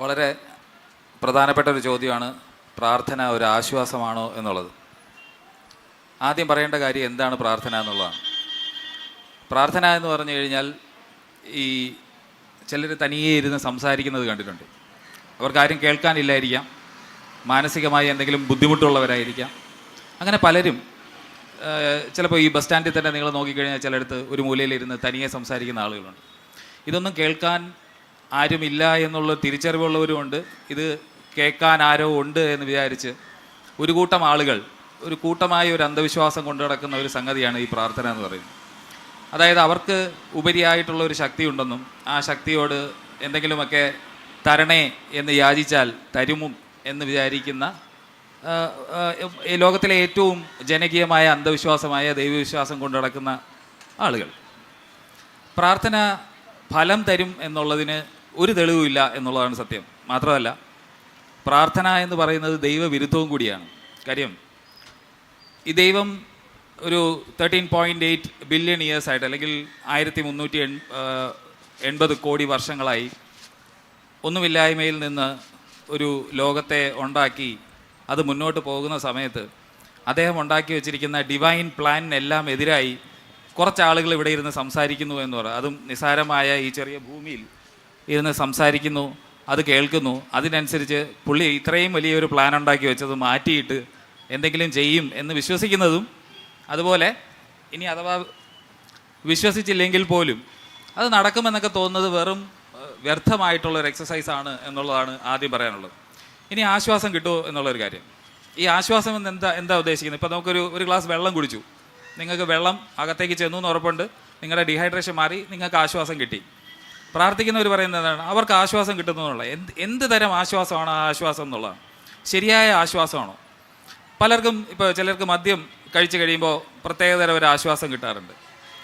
വളരെ പ്രധാനപ്പെട്ട ഒരു ചോദ്യമാണ് പ്രാർത്ഥന ഒരു ആശ്വാസമാണോ എന്നുള്ളത്. ആദ്യം പറയേണ്ട കാര്യം എന്താണ് പ്രാർത്ഥന എന്നുള്ളതാണ്. പ്രാർത്ഥന എന്ന് പറഞ്ഞു കഴിഞ്ഞാൽ ഈ ചിലർ തനിയെ ഇരുന്ന് സംസാരിക്കുന്നത് കണ്ടിട്ടുണ്ട്. അവർക്കാരും കേൾക്കാനില്ലായിരിക്കാം മാനസികമായി എന്തെങ്കിലും ബുദ്ധിമുട്ടുള്ളവരായിരിക്കാം. അങ്ങനെ പലരും ചിലപ്പോൾ ഈ ബസ് സ്റ്റാൻഡിൽ തന്നെ നിങ്ങൾ നോക്കിക്കഴിഞ്ഞാൽ ചിലയിടത്ത് ഒരു മൂലയിലിരുന്ന് തനിയെ സംസാരിക്കുന്ന ആളുകളുണ്ട്. ഇതൊന്നും കേൾക്കാൻ ആരുമില്ല എന്നുള്ള തിരിച്ചറിവുള്ളവരുമുണ്ട്. ഇത് കേൾക്കാൻ ആരോ ഉണ്ട് എന്ന് വിചാരിച്ച് ഒരു കൂട്ടം ആളുകൾ ഒരു കൂട്ടമായ ഒരു അന്ധവിശ്വാസം കൊണ്ടു നടക്കുന്ന ഒരു സംഗതിയാണ് ഈ പ്രാർത്ഥന എന്ന് പറയുന്നത്. അതായത് അവർക്ക് ഉപരിയായിട്ടുള്ള ഒരു ശക്തി ഉണ്ടെന്നും ആ ശക്തിയോട് എന്തെങ്കിലുമൊക്കെ തരണേ എന്ന് യാചിച്ചാൽ തരുമും എന്ന് വിചാരിക്കുന്ന ലോകത്തിലെ ഏറ്റവും ജനകീയമായ അന്ധവിശ്വാസമായ ദൈവവിശ്വാസം കൊണ്ടു നടക്കുന്ന ആളുകൾ. പ്രാർത്ഥന ഫലം തരും എന്നുള്ളതിന് ഒരു തെളിവുമില്ല എന്നുള്ളതാണ് സത്യം. മാത്രമല്ല പ്രാർത്ഥന എന്ന് പറയുന്നത് ദൈവവിരുദ്ധവും കൂടിയാണ്. കാര്യം ഈ ദൈവം ഒരു thirteen point eight billion years ആയിട്ട് അല്ലെങ്കിൽ ആയിരത്തി മുന്നൂറ്റി എൺപത് കോടി വർഷങ്ങളായി ഒന്നുമില്ലായ്മയിൽ നിന്ന് ഒരു ലോകത്തെ ഉണ്ടാക്കി അത് മുന്നോട്ട് പോകുന്ന സമയത്ത് അദ്ദേഹം ഉണ്ടാക്കി വെച്ചിരിക്കുന്ന ഡിവൈൻ പ്ലാനിനെല്ലാം എതിരായി കുറച്ച് ആളുകൾ ഇവിടെ ഇരുന്ന് സംസാരിക്കുന്നു എന്ന് പറയാം അതും നിസാരമായ ഈ ചെറിയ ഭൂമിയിൽ ഇരുന്ന് സംസാരിക്കുന്നു അത് കേൾക്കുന്നു. അതിനനുസരിച്ച് പുള്ളി ഇത്രയും വലിയൊരു പ്ലാൻ ഉണ്ടാക്കി വെച്ചത് മാറ്റിയിട്ട് എന്തെങ്കിലും ചെയ്യും എന്ന് വിശ്വസിക്കുന്നതും അതുപോലെ ഇനി അഥവാ വിശ്വസിച്ചില്ലെങ്കിൽ പോലും അത് നടക്കുമെന്നൊക്കെ തോന്നുന്നത് വെറും വ്യർത്ഥമായിട്ടുള്ളൊരു വ്യർത്ഥമായിട്ടുള്ള ഒരു എക്സസൈസ് ആണ് എന്നുള്ളതാണ് ആദ്യം പറയാനുള്ളത്. ഇനി ആശ്വാസം കിട്ടുമോ എന്നുള്ളൊരു കാര്യം. ഈ ആശ്വാസം എന്ന് എന്താ എന്താ ഉദ്ദേശിക്കുന്നത്? ഇപ്പോൾ നമുക്കൊരു ഒരു ഗ്ലാസ് വെള്ളം കുടിച്ചു. നിങ്ങൾക്ക് വെള്ളം അകത്തേക്ക് ചെന്നു എന്ന് ഉറപ്പുണ്ട്. നിങ്ങളുടെ ഡീഹൈഡ്രേഷൻ മാറി നിങ്ങൾക്ക് ആശ്വാസം കിട്ടി. പ്രാർത്ഥിക്കുന്നവർ പറയുന്നത് എന്താണ്? അവർക്ക് ആശ്വാസം കിട്ടുന്നതെന്നുള്ള എന്ത് എന്ത് തരം ആശ്വാസമാണ് ആ ആശ്വാസം എന്നുള്ളത്? ശരിയായ ആശ്വാസമാണോ? പലർക്കും ഇപ്പോൾ ചിലർക്ക് മദ്യം കഴിച്ചു കഴിയുമ്പോൾ പ്രത്യേകതരം ഒരു ആശ്വാസം കിട്ടാറുണ്ട്.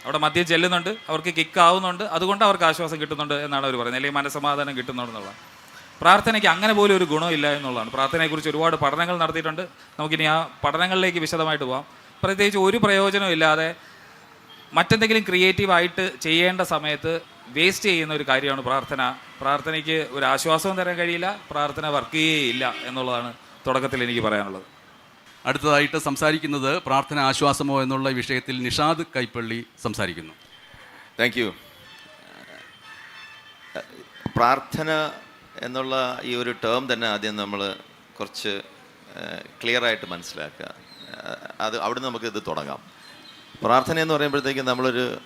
അവിടെ മദ്യം ചെല്ലുന്നുണ്ട് അവർക്ക് കിക്ക് ആവുന്നുണ്ട് അതുകൊണ്ട് അവർക്ക് ആശ്വാസം കിട്ടുന്നുണ്ട് എന്നാണ് അവർ പറയുന്നത്. അല്ലെങ്കിൽ മനസമാധാനം കിട്ടുന്നുണ്ടെന്നുള്ള പ്രാർത്ഥനയ്ക്ക് അങ്ങനെ പോലും ഒരു ഗുണമില്ല എന്നുള്ളതാണ്. പ്രാർത്ഥനയെക്കുറിച്ച് ഒരുപാട് പഠനങ്ങൾ നടത്തിയിട്ടുണ്ട്. നമുക്കിനി ആ പഠനങ്ങളിലേക്ക് വിശദമായിട്ട് പോകാം പ്രത്യേകിച്ച് ഒരു പ്രയോജനവും ഇല്ലാതെ മറ്റെന്തെങ്കിലും ക്രിയേറ്റീവായിട്ട് ചെയ്യേണ്ട സമയത്ത് വേസ്റ്റ് ചെയ്യുന്ന ഒരു കാര്യമാണ് പ്രാർത്ഥന. പ്രാർത്ഥനയ്ക്ക് ഒരു ആശ്വാസവും തരാൻ കഴിയില്ല പ്രാർത്ഥന വർക്ക് ചെയ്യേയില്ല എന്നുള്ളതാണ് തുടക്കത്തിൽ എനിക്ക് പറയാനുള്ളത്. അടുത്തതായിട്ട് സംസാരിക്കുന്നത് പ്രാർത്ഥന ആശ്വാസമോ എന്നുള്ള വിഷയത്തിൽ നിഷാദ് കൈപ്പള്ളി സംസാരിക്കുന്നു. താങ്ക് യു പ്രാർത്ഥന എന്നുള്ള ഈ ഒരു ടേം തന്നെ ആദ്യം നമ്മൾ കുറച്ച് ക്ലിയർ ആയിട്ട് മനസ്സിലാക്കുക. അത് അവിടെ നമുക്ക് ഇത് തുടങ്ങാം. പ്രാർത്ഥന എന്ന് പറയുമ്പോഴത്തേക്കും നമ്മളൊരു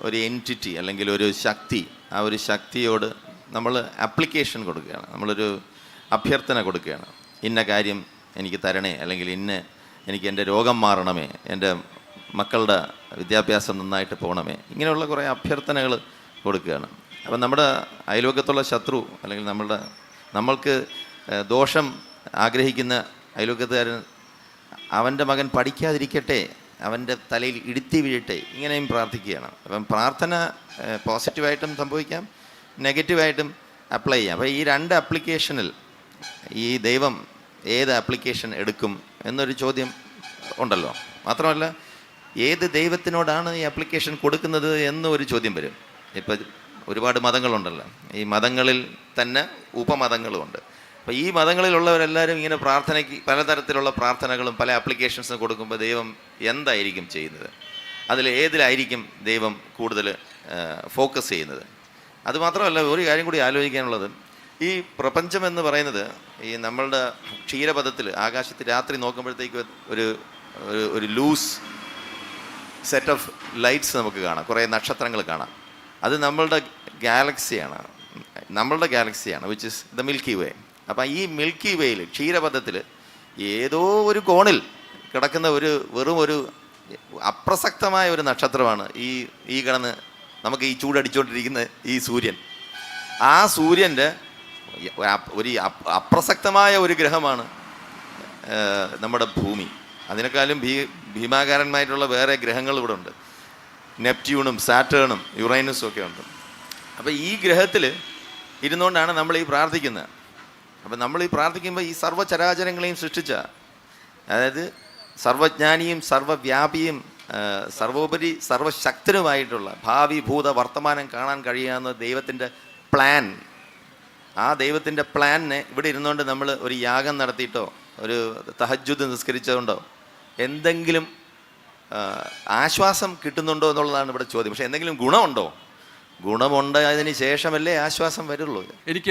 ഒരു എന്റിറ്റി അല്ലെങ്കിൽ ഒരു ശക്തി. ആ ഒരു ശക്തിയോട് നമ്മൾ അപ്ലിക്കേഷൻ കൊടുക്കുകയാണ്. നമ്മളൊരു അഭ്യർത്ഥന കൊടുക്കുകയാണ്. ഇന്ന കാര്യം എനിക്ക് തരണേ അല്ലെങ്കിൽ ഇന്ന എനിക്ക് എന്റെ രോഗം മാറണമേ എന്റെ മക്കളുടെ വിദ്യാഭ്യാസം നന്നായിട്ട് പോകണമേ ഇങ്ങനെയുള്ള കുറേ അഭ്യർത്ഥനകൾ കൊടുക്കുകയാണ്. അപ്പം നമ്മുടെ അയൽവക്കത്തുള്ള ശത്രു അല്ലെങ്കിൽ നമ്മളുടെ നമ്മൾക്ക് ദോഷം ആഗ്രഹിക്കുന്ന അയൽവക്കത്തുകാരൻ അവന്റെ മകൻ പഠിക്കാതിരിക്കട്ടെ അവന്റെ തലയിൽ ഇടുത്തി വീഴട്ടെ ഇങ്ങനെയും പ്രാർത്ഥിക്കുകയാണ്. അപ്പം പ്രാർത്ഥന പോസിറ്റീവായിട്ടും സംഭവിക്കാം നെഗറ്റീവായിട്ടും അപ്ലൈ ചെയ്യാം. അപ്പോൾ ഈ രണ്ട് ആപ്ലിക്കേഷനിൽ ഈ ദൈവം ഏത് ആപ്ലിക്കേഷൻ എടുക്കും എന്നൊരു ചോദ്യം ഉണ്ടല്ലോ. മാത്രമല്ല ഏത് ദൈവത്തിനോടാണ് ഈ ആപ്ലിക്കേഷൻ കൊടുക്കുന്നത് എന്നൊരു ചോദ്യം വരും. ഇപ്പം ഒരുപാട് മതങ്ങളുണ്ടല്ലോ. ഈ മതങ്ങളിൽ തന്നെ ഉപമതങ്ങളുമുണ്ട്. അപ്പോൾ ഈ മതങ്ങളിലുള്ളവരെല്ലാവരും ഇങ്ങനെ പ്രാർത്ഥനയ്ക്ക് പലതരത്തിലുള്ള പ്രാർത്ഥനകളും പല ആപ്ലിക്കേഷൻസും കൊടുക്കുമ്പോൾ ദൈവം എന്തായിരിക്കും ചെയ്യുന്നത്? അതിൽ ഏതിലായിരിക്കും ദൈവം കൂടുതൽ ഫോക്കസ് ചെയ്യുന്നത്? അതുമാത്രമല്ല ഒരു കാര്യം കൂടി ആലോചിക്കാനുള്ളത്. ഈ പ്രപഞ്ചം എന്ന് പറയുന്നത് ഈ നമ്മളുടെ ക്ഷീരപഥത്തിൽ ആകാശത്ത് രാത്രി നോക്കുമ്പോഴത്തേക്ക് ഒരു ഒരു- ലൂസ് സെറ്റ് ഓഫ് ലൈറ്റ്സ് നമുക്ക് കാണാം. കുറേ നക്ഷത്രങ്ങൾ കാണാം. അത് നമ്മളുടെ ഗാലക്സിയാണ് നമ്മളുടെ ഗാലക്സിയാണ് which is the milky way അപ്പം ഈ മിൽക്കി വേയിൽ ക്ഷീരപഥത്തിൽ ഏതോ ഒരു കോണിൽ കിടക്കുന്ന ഒരു വെറും ഒരു അപ്രസക്തമായ ഒരു നക്ഷത്രമാണ് ഈ ഈ കിടന്ന് നമുക്ക് ഈ ചൂടടിച്ചുകൊണ്ടിരിക്കുന്ന ഈ സൂര്യൻ. ആ സൂര്യന്റെ ഒരു അപ്- അപ്രസക്തമായ ഒരു ഗ്രഹമാണ് നമ്മുടെ ഭൂമി. അതിനേക്കാളും ഭീ ഭീമാകാരന്മായിട്ടുള്ള വേറെ ഗ്രഹങ്ങൾ ഇവിടെ ഉണ്ട്. നെപ്റ്റ്യൂണും സാറ്റേണും യുറൈനസും ഒക്കെ ഉണ്ട്. അപ്പോൾ ഈ ഗ്രഹത്തിൽ ഇരുന്നുകൊണ്ടാണ് നമ്മൾ ഈ പ്രാർത്ഥിക്കുന്നത് അപ്പം നമ്മൾ ഈ പ്രാർത്ഥിക്കുമ്പോൾ ഈ സർവചരാചരങ്ങളെയും സൃഷ്ടിച്ച അതായത് സർവജ്ഞാനിയും സർവവ്യാപിയും സർവോപരി സർവശക്തനുമായിട്ടുള്ള ഭാവി ഭൂത വർത്തമാനം കാണാൻ കഴിയാവുന്ന ദൈവത്തിന്റെ പ്ലാൻ. ആ ദൈവത്തിന്റെ പ്ലാനിനെ ഇവിടെ ഇരുന്നുകൊണ്ട് നമ്മൾ ഒരു യാഗം നടത്തിയിട്ടോ ഒരു തഹജുദ് നിസ്കരിച്ചതുകൊണ്ടോ എന്തെങ്കിലും ആശ്വാസം കിട്ടുന്നുണ്ടോ എന്നുള്ളതാണ് ഇവിടെ ചോദ്യം. പക്ഷേ എന്തെങ്കിലും ഗുണമുണ്ടോ? ഗുണമുണ്ടായതിന് ശേഷമല്ലേ ആശ്വാസം വരുള്ളൂ. എനിക്ക്